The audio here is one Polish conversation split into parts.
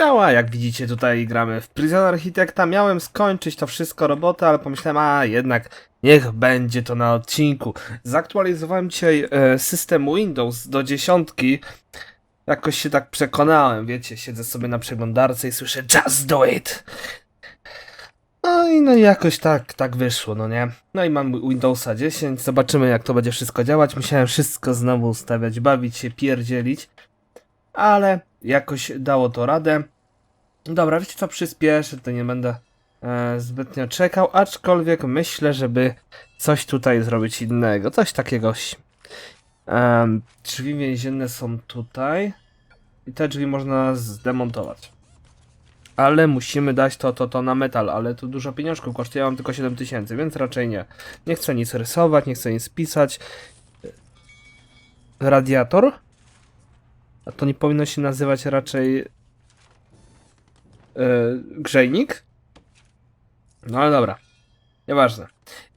Ciała, jak widzicie tutaj gramy w Prison Architecta. Miałem skończyć to wszystko robotę, ale pomyślałem, a jednak niech będzie to na odcinku. Zaktualizowałem dzisiaj e, system Windows do dziesiątki. Jakoś się tak przekonałem, wiecie, siedzę sobie na przeglądarce i słyszę Just do it! No i no jakoś tak, tak wyszło, no nie? No i mam Windowsa 10, zobaczymy jak to będzie wszystko działać. Musiałem wszystko znowu ustawiać, bawić się, pierdzielić ale jakoś dało to radę. Dobra, wiecie co, przyspieszę, to nie będę e, zbytnio czekał, aczkolwiek myślę, żeby coś tutaj zrobić innego, coś takiego. Um, drzwi więzienne są tutaj i te drzwi można zdemontować. Ale musimy dać to, to, to na metal, ale to dużo pieniążków kosztuje, ja mam tylko 7000, więc raczej nie. Nie chcę nic rysować, nie chcę nic pisać. Radiator? To nie powinno się nazywać raczej yy, grzejnik? No ale dobra. Nieważne.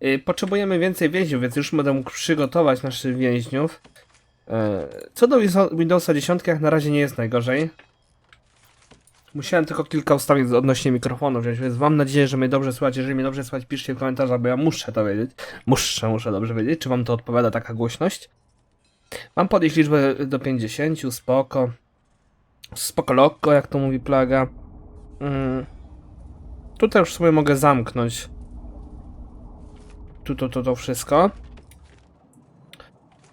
Yy, potrzebujemy więcej więźniów, więc już będę mógł przygotować naszych więźniów. Yy, co do Windowsa 10 jak na razie nie jest najgorzej. Musiałem tylko kilka ustawień odnośnie mikrofonu wziąć, więc mam nadzieję, że mnie dobrze słychać. Jeżeli mnie dobrze słychać, piszcie w komentarzach, bo ja muszę to wiedzieć. Muszę, muszę dobrze wiedzieć, czy wam to odpowiada taka głośność. Mam podejść liczbę do 50, spoko. Spoko lokko, jak to mówi plaga. Mm. Tutaj już sobie mogę zamknąć. Tu to, to, to wszystko.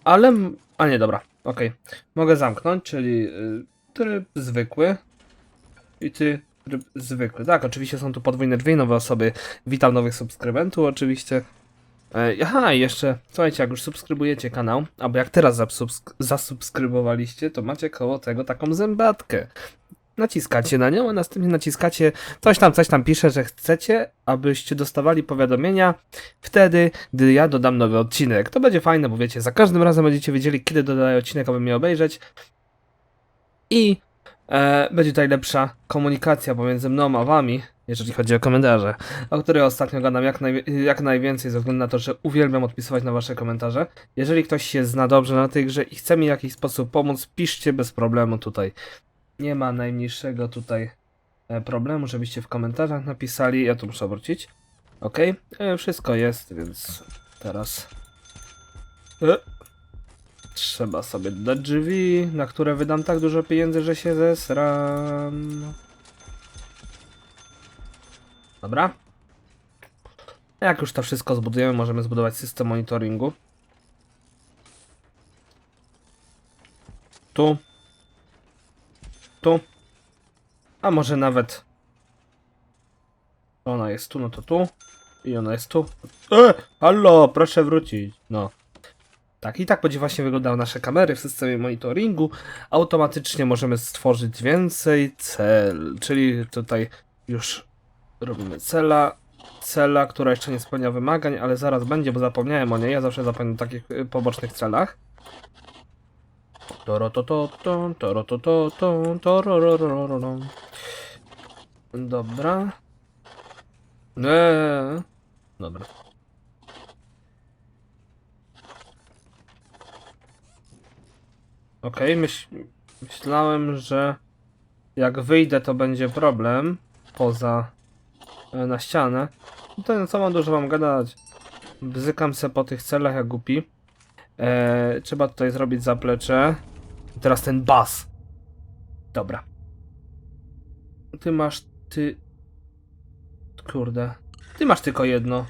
Ale... A nie, dobra. Okej. Mogę zamknąć, czyli y, tryb zwykły. I ty tryb zwykły. Tak, oczywiście są tu podwójne drzwi, nowe osoby. Witam nowych subskrybentów oczywiście. E, Aha, i jeszcze, słuchajcie, jak już subskrybujecie kanał, albo jak teraz zasubsk- zasubskrybowaliście, to macie koło tego taką zębatkę. Naciskacie na nią, a następnie naciskacie coś tam, coś tam pisze, że chcecie, abyście dostawali powiadomienia wtedy, gdy ja dodam nowy odcinek. To będzie fajne, bo wiecie, za każdym razem będziecie wiedzieli, kiedy dodaję odcinek, aby mnie obejrzeć. I e, będzie tutaj lepsza komunikacja pomiędzy mną a wami, jeżeli chodzi o komentarze o której ostatnio gadam jak, naj, jak najwięcej, ze względu na to, że uwielbiam odpisywać na wasze komentarze. Jeżeli ktoś się zna dobrze na tej grze i chce mi w jakiś sposób pomóc, piszcie bez problemu tutaj. Nie ma najmniejszego tutaj e, problemu, żebyście w komentarzach napisali. Ja tu muszę wrócić. Ok, e, wszystko jest, więc teraz e, trzeba sobie dodać drzwi, na które wydam tak dużo pieniędzy, że się zesram. Dobra. Jak już to wszystko zbudujemy, możemy zbudować system monitoringu. Tu. Tu. A może nawet... Ona jest tu, no to tu. I ona jest tu. E, hallo, proszę wrócić. No. Tak, i tak będzie właśnie wyglądały nasze kamery w systemie monitoringu. Automatycznie możemy stworzyć więcej cel, czyli tutaj już robimy cela, cela, która jeszcze nie spełnia wymagań, ale zaraz będzie, bo zapomniałem o niej. Ja zawsze zapominam o takich y, pobocznych celach. Dobra. Eee. Dobra. Okej, myśl, myślałem, że jak wyjdę, to będzie problem poza na ścianę. No to co mam dużo wam gadać. Bzykam se po tych celach jak głupi. E, trzeba tutaj zrobić zaplecze. Teraz ten bas. Dobra. Ty masz ty. Kurde. Ty masz tylko jedno.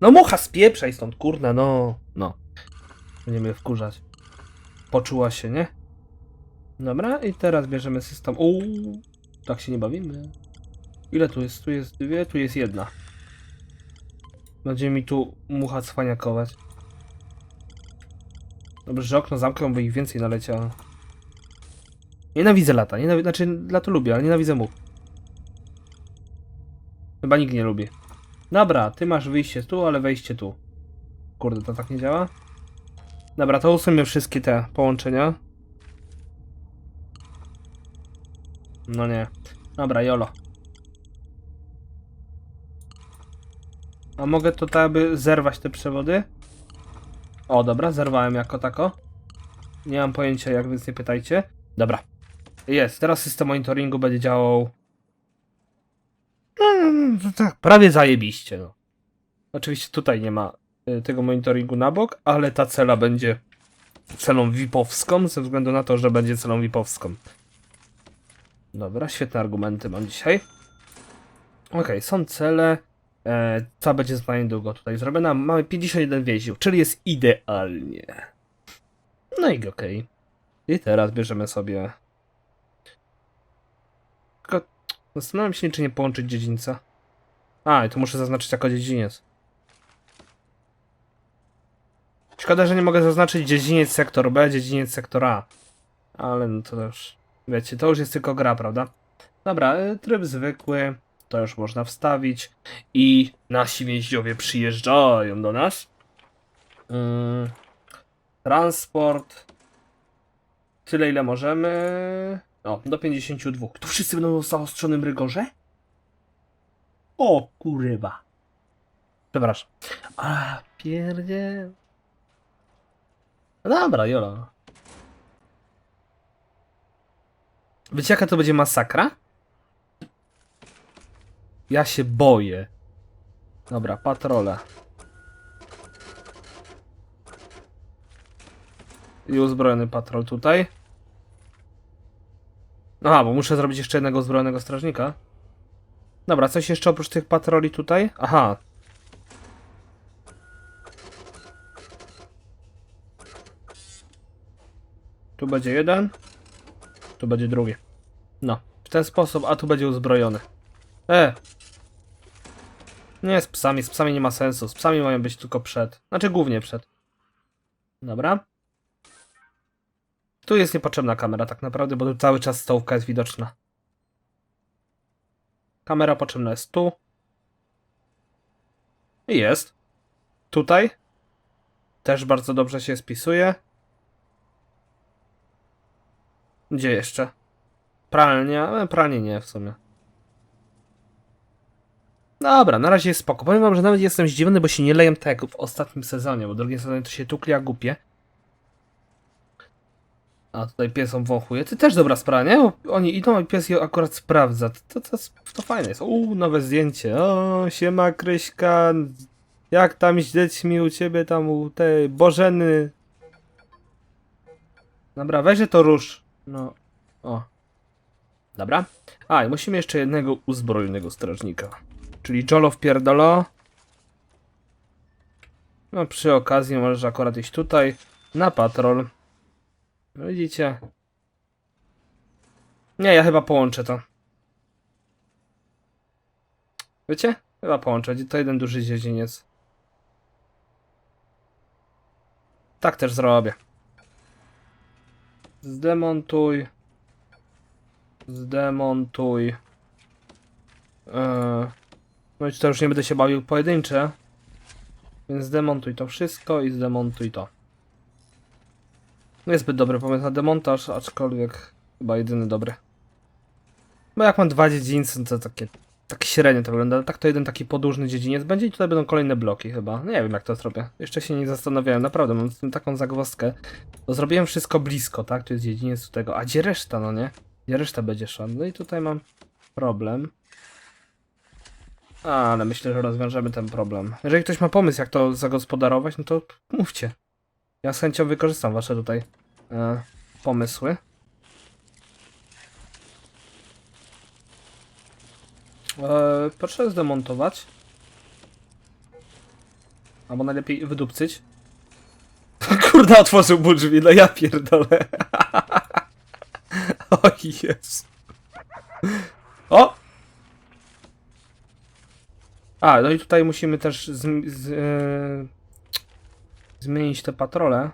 No mucha spieprzaj stąd, kurde, no. No. Będziemy wkurzać. Poczuła się, nie? Dobra, i teraz bierzemy system. Uuu, tak się nie bawimy. Ile tu jest? Tu jest dwie, tu jest jedna. Będzie mi tu mucha cwaniakować. Dobrze, że okno zamknął, by ich więcej naleciało. Nienawidzę lata, nienawi znaczy lato lubię, ale nienawidzę much. Chyba nikt nie lubi. Dobra, ty masz wyjście tu, ale wejście tu. Kurde, to tak nie działa? Dobra, to usuńmy wszystkie te połączenia. No nie. Dobra, jolo. A mogę to tak by zerwać te przewody? O, dobra, zerwałem jako tako. Nie mam pojęcia jak, więc nie pytajcie. Dobra. Jest, teraz system monitoringu będzie działał... Mm, tak, prawie zajebiście, no. Oczywiście tutaj nie ma y, tego monitoringu na bok, ale ta cela będzie celą VIP-owską, ze względu na to, że będzie celą VIP-owską. Dobra, świetne argumenty mam dzisiaj. Okej, są cele. E, co będzie za niedługo tutaj zrobione? Mamy 51 więźniów, czyli jest idealnie. No i okej. I teraz bierzemy sobie. Tylko zastanawiam się, czy nie połączyć dziedzińca. A, i tu muszę zaznaczyć jako dziedziniec. Szkoda, że nie mogę zaznaczyć dziedziniec sektor B, dziedziniec sektor A. Ale no to już, wiecie, to już jest tylko gra, prawda? Dobra, y, tryb zwykły, to już można wstawić. I nasi więźniowie przyjeżdżają do nas. Ym, transport. Tyle, ile możemy. O, do 52. Tu wszyscy będą w zaostrzonym rygorze? O, kurwa. Przepraszam. A, pierdzie. No dobra, jolo. Wiecie jaka to będzie masakra? Ja się boję. Dobra, patrole. I uzbrojony patrol tutaj. Aha, bo muszę zrobić jeszcze jednego uzbrojonego strażnika. Dobra, coś jeszcze oprócz tych patroli tutaj? Aha. Tu będzie jeden. Tu będzie drugi. No, w ten sposób, a tu będzie uzbrojony. E! Nie, z psami, z psami nie ma sensu. Z psami mają być tylko przed. Znaczy głównie przed. Dobra. Tu jest niepotrzebna kamera tak naprawdę, bo tu cały czas stołówka jest widoczna. Kamera potrzebna jest tu. I jest. Tutaj. Też bardzo dobrze się spisuje. Gdzie jeszcze? Pralnia? Pralnie nie w sumie. Dobra, na razie jest spoko. Powiem wam, że nawet jestem zdziwiony, bo się nie lejem tak jak w ostatnim sezonie, bo w drugim sezonie to się tukli jak głupie. A tutaj pies ją wąchuje. Ty też dobra sprawa, nie? Bo oni idą i pies je akurat sprawdza. To, to, to fajne jest. Uuu, nowe zdjęcie. O, siema Kryśka. Jak tam z dziećmi u ciebie tam u tej Bożeny? Dobra, weź to rusz. No, o. Dobra. A, i musimy jeszcze jednego uzbrojonego strażnika. Czyli Jolo wpierdolo. No przy okazji możesz akurat iść tutaj na patrol. No widzicie? Nie, ja chyba połączę to. Wiecie? Chyba połączę. To jeden duży dziedziniec. Tak też zrobię. Zdemontuj. Zdemontuj. Eee, no i tutaj już nie będę się bawił pojedyncze. Więc zdemontuj to wszystko i zdemontuj to. Niezbyt dobry pomysł na demontaż, aczkolwiek chyba jedyny dobry. Bo jak mam dwa dziedzińce, to takie, tak średnio to wygląda. Tak to jeden taki podłużny dziedziniec będzie i tutaj będą kolejne bloki chyba. Nie wiem jak to zrobię. Jeszcze się nie zastanawiałem, naprawdę mam z tym taką zagwozdkę. Bo zrobiłem wszystko blisko, tak? Tu jest dziedziniec do tego. A gdzie reszta, no nie? Gdzie reszta będzie szła? No i tutaj mam problem. A, ale myślę, że rozwiążemy ten problem. Jeżeli ktoś ma pomysł, jak to zagospodarować, no to mówcie. Ja z chęcią wykorzystam wasze tutaj e, pomysły. E, proszę zdemontować. Albo najlepiej wydupcyć. Kurde, otworzył mu drzwi, no ja pierdolę. o jest. O! A, no i tutaj musimy też zm- z, e, zmienić te patrole.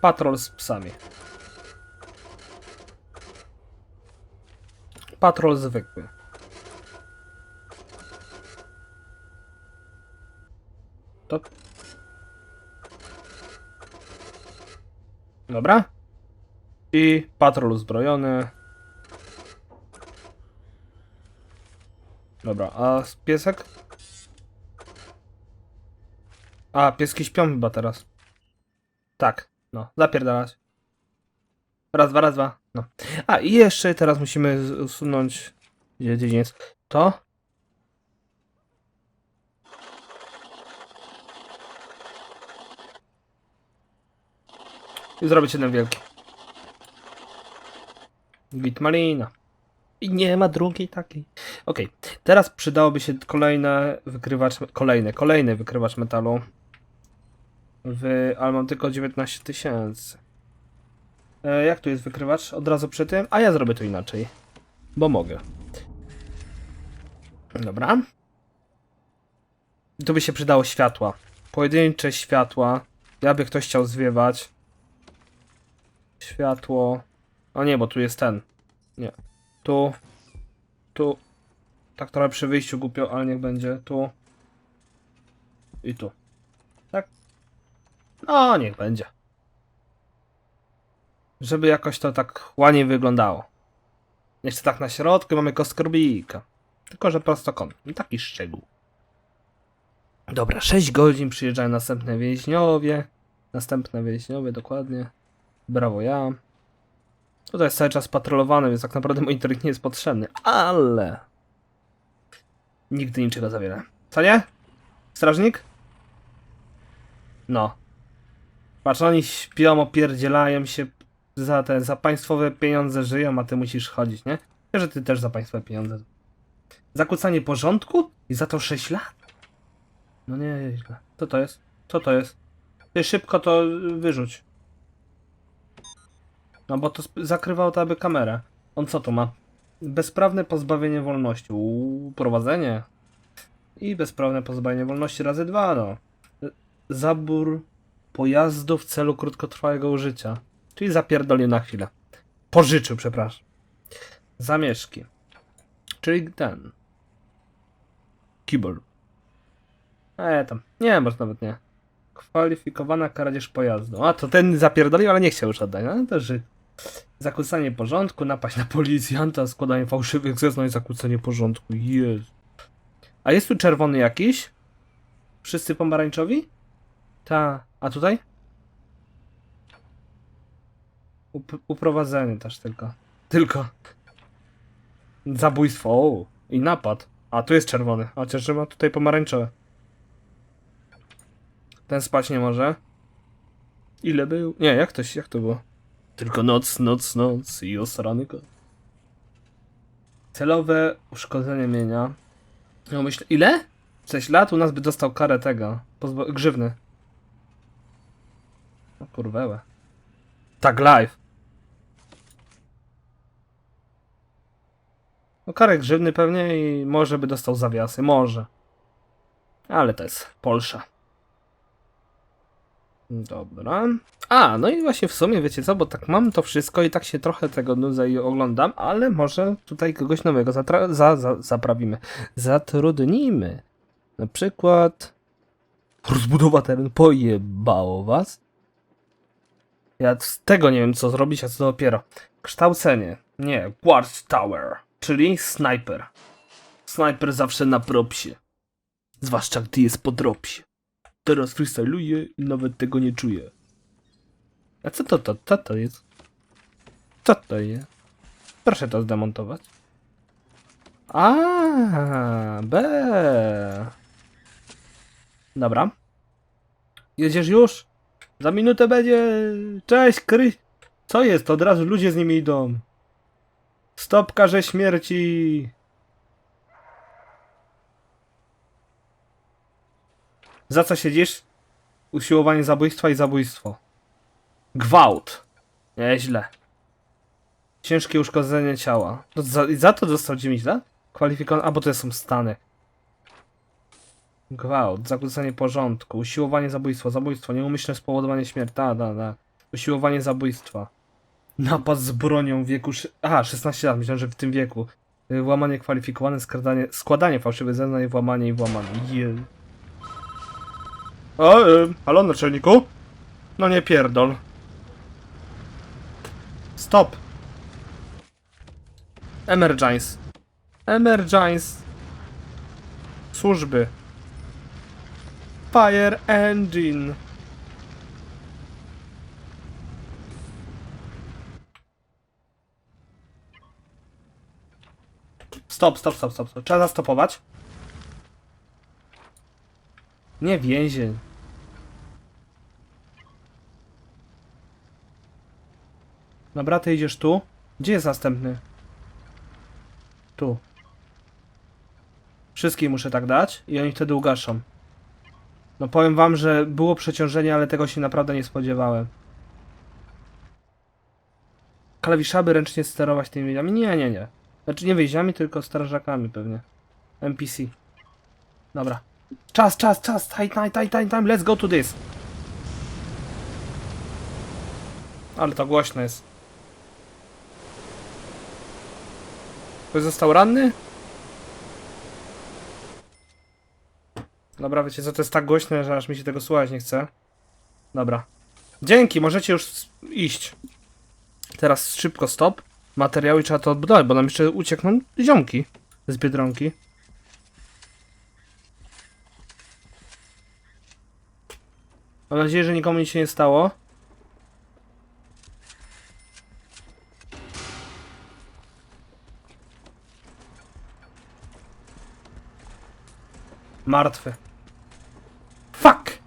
Patrol z psami. Patrol zwykły. To. Dobra. I patrol uzbrojony. Dobra, a piesek? A, pieski śpią chyba teraz. Tak, no, zapierdalać. Raz, dwa, raz, dwa. No. A, i jeszcze teraz musimy usunąć... Gdzie, gdzie jest? To? I zrobić jeden wielki. Git malina. I nie ma drugiej takiej. Okej, teraz przydałoby się kolejne wykrywacz, kolejny, kolejny wykrywacz metalu. W, ale mam tylko 19 tysięcy. E, jak tu jest wykrywacz? Od razu przy tym? A ja zrobię to inaczej. Bo mogę. Dobra. Tu by się przydało światła. Pojedyncze światła. Jakby ktoś chciał zwiewać. Światło. O nie, bo tu jest ten. Nie. Tu. Tu. Tak trochę przy wyjściu głupio, ale niech będzie. Tu. I tu. No, niech będzie. Żeby jakoś to tak ładnie wyglądało. Jeszcze tak na środku mamy kostkę Rubika. Tylko, że prostokątny. Taki szczegół. Dobra, 6 godzin przyjeżdżają następne więźniowie. Następne więźniowie, dokładnie. Brawo ja. Tutaj jest cały czas patrolowany, więc tak naprawdę monitoring nie jest potrzebny, ale... Nigdy niczego za wiele. Co nie? Strażnik? No. Patrz, oni śpią, opierdzielają się za te, za państwowe pieniądze żyją, a ty musisz chodzić, nie? Że ty też za państwowe pieniądze. Zakłócanie porządku? I za to 6 lat? No nie, źle. Co to jest? Co to jest? Ty szybko to wyrzuć. No bo to zakrywało to aby kamerę. On co tu ma? Bezprawne pozbawienie wolności. Uuu, prowadzenie. I bezprawne pozbawienie wolności razy dwa, no. Zabór pojazdu w celu krótkotrwałego użycia. Czyli zapierdolił na chwilę. Pożyczył, przepraszam. Zamieszki. Czyli ten. Keyboard. E, tam. Nie, może nawet nie. Kwalifikowana kradzież pojazdu. A, to ten zapierdolił, ale nie chciał już oddać. No to że Zakłócanie porządku, napaść na policjanta, składanie fałszywych zeznań, zakłócenie porządku. Jest. A jest tu czerwony jakiś? Wszyscy pomarańczowi? Ta. A tutaj? Up uprowadzenie też tylko. Tylko. Zabójstwo. O, I napad. A tu jest czerwony. A chociaż ma tutaj pomarańczowe. Ten spać nie może. Ile był? Nie, jak to, jak to było? Tylko noc, noc, noc i osrany kot. Celowe uszkodzenie mienia. Ja myślę, ile? 6 lat? U nas by dostał karę tego. Pozba- grzywny. Kurwełe. Tak live. No karę grzywny pewnie i może by dostał zawiasy. Może. Ale to jest Polsza. Dobra. A, no i właśnie w sumie, wiecie co, bo tak mam to wszystko i tak się trochę tego nudzę i oglądam, ale może tutaj kogoś nowego zatra- za, za, zaprawimy. Zatrudnimy. Na przykład... Rozbudowa teren pojebało was? Ja z tego nie wiem co zrobić, a co dopiero. Kształcenie. Nie, Guard Tower, czyli snajper. Snajper zawsze na propsie. Zwłaszcza gdy jest po dropsie. Teraz freestyluję i nawet tego nie czuję. A co to, to, co to jest? Co to jest? Proszę to zdemontować. A, B. Dobra. Jedziesz już? Za minutę będzie. Cześć, Kry. Co jest? Od razu ludzie z nimi idą. Stop karze śmierci. Za co siedzisz? Usiłowanie zabójstwa i zabójstwo. Gwałt. Nieźle. Ciężkie uszkodzenie ciała. To za, za to dostał 9 lat? Kwalifikowany. A bo to są stany. Gwałt, zakłócenie porządku, usiłowanie zabójstwa, zabójstwo, nieumyślne spowodowanie śmierci. Da, da, da. Usiłowanie zabójstwa. Napad z bronią w wieku. Aha, 16 lat, myślałem, że w tym wieku. Y, Włamanie kwalifikowane, skradanie, składanie fałszywych zeznań, włamanie i włamanie. Je. O, y, halo naczelniku? No nie pierdol. Stop. Emergence. Emergence. Służby. Fire Engine. Stop, stop, stop, stop. Trzeba zastopować. Nie więzień. Dobra, ty idziesz tu. Gdzie jest następny? Tu. Wszystkich muszę tak dać i oni wtedy ugaszą. No powiem wam, że było przeciążenie, ale tego się naprawdę nie spodziewałem. Klawiszaby ręcznie sterować tymi więźniami? Nie, nie, nie. Znaczy nie więźniami, tylko strażakami pewnie. NPC. Dobra. Czas, czas, czas! Time, time, time, time, time, let's go to this! Ale to głośno jest. Ktoś został ranny? Dobra, wiecie co, to jest tak głośne, że aż mi się tego słuchać nie chce. Dobra. Dzięki, możecie już iść. Teraz szybko stop. Materiały trzeba to odbudować, bo nam jeszcze uciekną ziomki z Biedronki. Mam nadzieję, że nikomu nic się nie stało. Martwy. Fuck!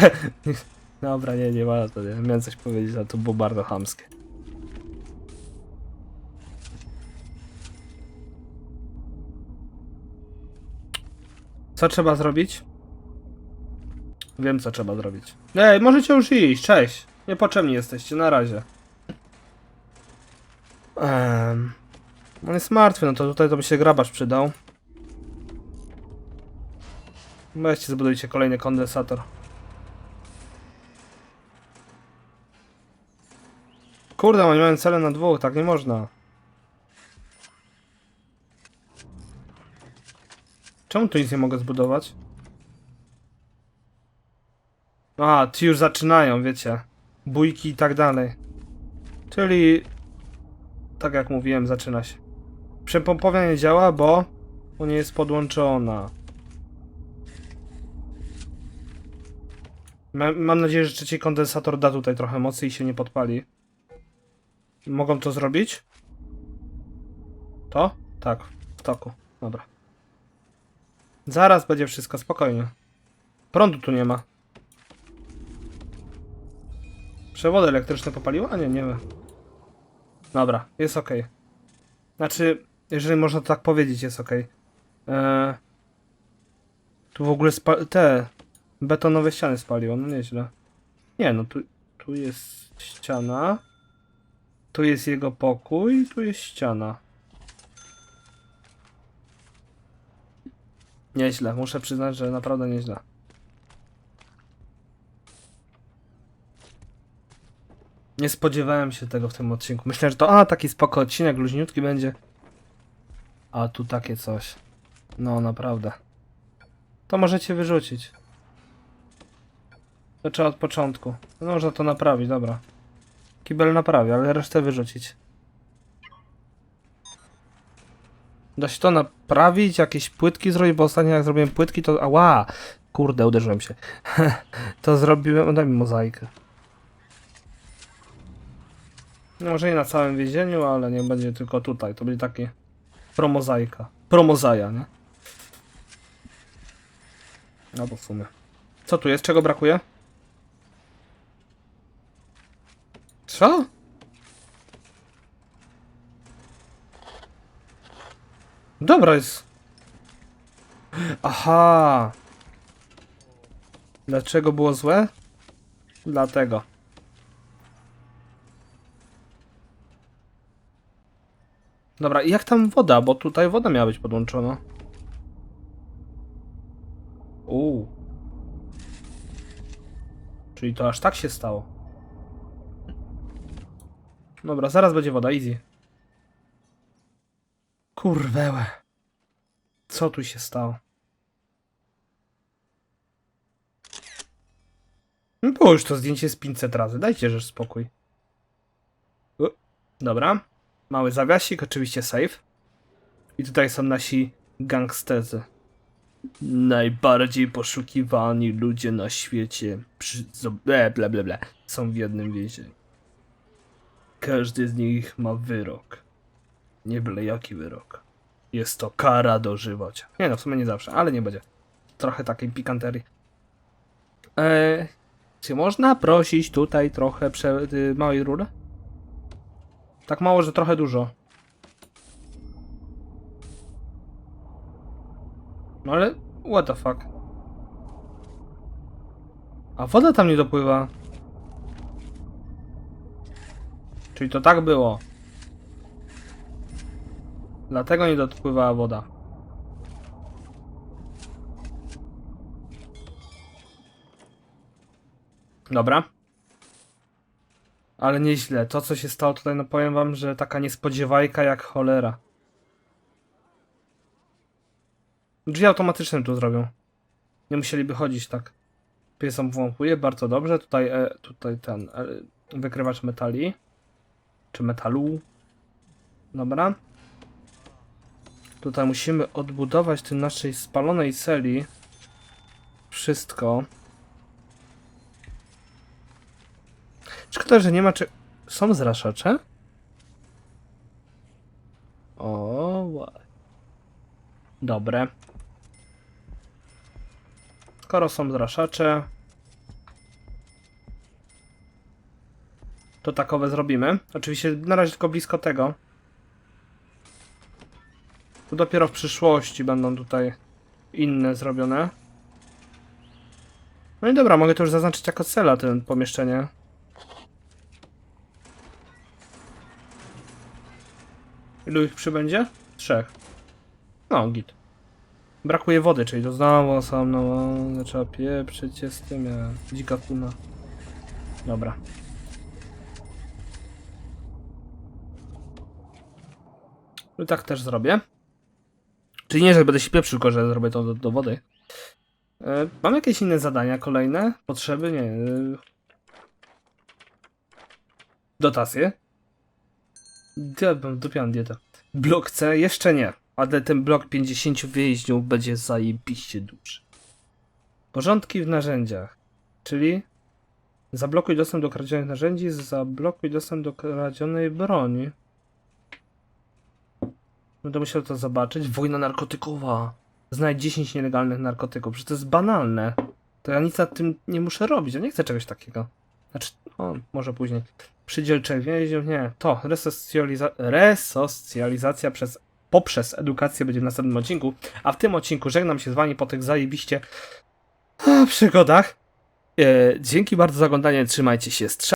Dobra, nie, nie ma to nie. Miałem coś powiedzieć, ale to było bardzo chamskie. Co trzeba zrobić? Wiem, co trzeba zrobić. Ej, możecie już iść, cześć. Niepotrzebni jesteście, na razie. Ehm, on jest martwy, no to tutaj to by się grabarz przydał. Weźcie, zbudujcie kolejny kondensator. Kurde, oni mają cele na dwóch, tak nie można. Czemu tu nic nie mogę zbudować? A, ci już zaczynają, wiecie. Bójki i tak dalej. Czyli... Tak jak mówiłem, zaczyna się. Przepompownia nie działa, bo... Bo nie jest podłączona. Ma- Mam nadzieję, że trzeci kondensator da tutaj trochę mocy i się nie podpali. Mogą to zrobić? To? Tak, w toku. Dobra. Zaraz będzie wszystko, spokojnie. Prądu tu nie ma. Przewody elektryczne popaliło? A nie, nie. Dobra, jest ok. Znaczy, jeżeli można to tak powiedzieć, jest ok. Eee, tu w ogóle te betonowe ściany spaliło, no nieźle. Nie, no tu, tu jest ściana. Tu jest jego pokój, tu jest ściana. Nieźle, muszę przyznać, że naprawdę nieźle. Nie spodziewałem się tego w tym odcinku. Myślę, że to a taki spoko odcinek, luźniutki będzie. A tu takie coś. No naprawdę. To możecie wyrzucić. To trzeba od początku. No można to naprawić, dobra. Kibel naprawi, ale resztę wyrzucić. Da się to naprawić, jakieś płytki zrobić, bo ostatnio jak zrobiłem płytki to... Ała! Kurde, uderzyłem się. to zrobiłem... Daj mi mozaikę. No może nie na całym więzieniu, ale nie będzie tylko tutaj. To będzie takie promozaika. Promozaja, nie? No bo w sumie. Co tu jest? Czego brakuje? Co? Dobra jest. Aha. Dlaczego było złe? Dlatego. Dobra, i jak tam woda? Bo tutaj woda miała być podłączona. Uuu. Czyli to aż tak się stało. Dobra, zaraz będzie woda, easy. Kurwełe. Co tu się stało? No już to zdjęcie z 500 razy, dajcie że spokój. U, Dobra. Mały zawiasik, oczywiście save. I tutaj są nasi gangsterzy. Najbardziej poszukiwani ludzie na świecie. Przy... Ble, ble, ble, ble. Są w jednym więzieniu. Każdy z nich ma wyrok. Nie byle jaki wyrok. Jest to kara dożywocia. Nie no, w sumie nie zawsze, ale nie będzie. Trochę takiej pikanterii. Eee, czy można prosić tutaj trochę prze... y, małej rury? Tak mało, że trochę dużo. No ale, what the fuck? A woda tam nie dopływa. Czyli to tak było. Dlatego nie dopływała woda. Dobra. Ale nieźle. To, co się stało tutaj, no powiem wam, że taka niespodziewajka jak cholera. Drzwi automatyczne tu zrobią. Nie musieliby chodzić tak. Pies włąkuje, bardzo dobrze. Tutaj, e, tutaj ten e, wykrywacz metali. Czy metalu. Dobra. Tutaj musimy odbudować tym naszej spalonej celi. Wszystko. Szkoda, że nie ma czy... Są zraszacze? O. Dobre. Skoro są zraszacze, to takowe zrobimy. Oczywiście na razie tylko blisko tego. To dopiero w przyszłości będą tutaj inne zrobione. No i dobra, mogę to już zaznaczyć jako cela, to pomieszczenie. Ilu ich przybędzie? Trzech. No, git. Brakuje wody, czyli to znowu osobno, no, trzeba pieprzyć się z tym, ja, dzika kuna. Dobra. I tak też zrobię. Czyli nie, że będę się pieprzył, tylko że zrobię to do, do wody. E, mam jakieś inne zadania kolejne? Potrzeby? Nie. E, dotacje? Ja bym dupiam dietę. Blok C? Jeszcze nie. Ale ten blok 50 więźniów będzie zajebiście duży. Porządki w narzędziach. Czyli zablokuj dostęp do kradzionych narzędzi, zablokuj dostęp do kradzionej broni. Będę musiał to zobaczyć. Wojna narkotykowa. Znajdź 10 nielegalnych narkotyków. Przecież to jest banalne. To ja nic nad tym nie muszę robić. Ja nie chcę czegoś takiego. Znaczy, o, może później. Przydziel trzech więźniów, nie. To, resocjaliza resocjalizacja przez, poprzez edukację będzie w następnym odcinku. A w tym odcinku żegnam się z wami po tych zajebiście a, przygodach. E, dzięki bardzo za oglądanie, trzymajcie się, strzał.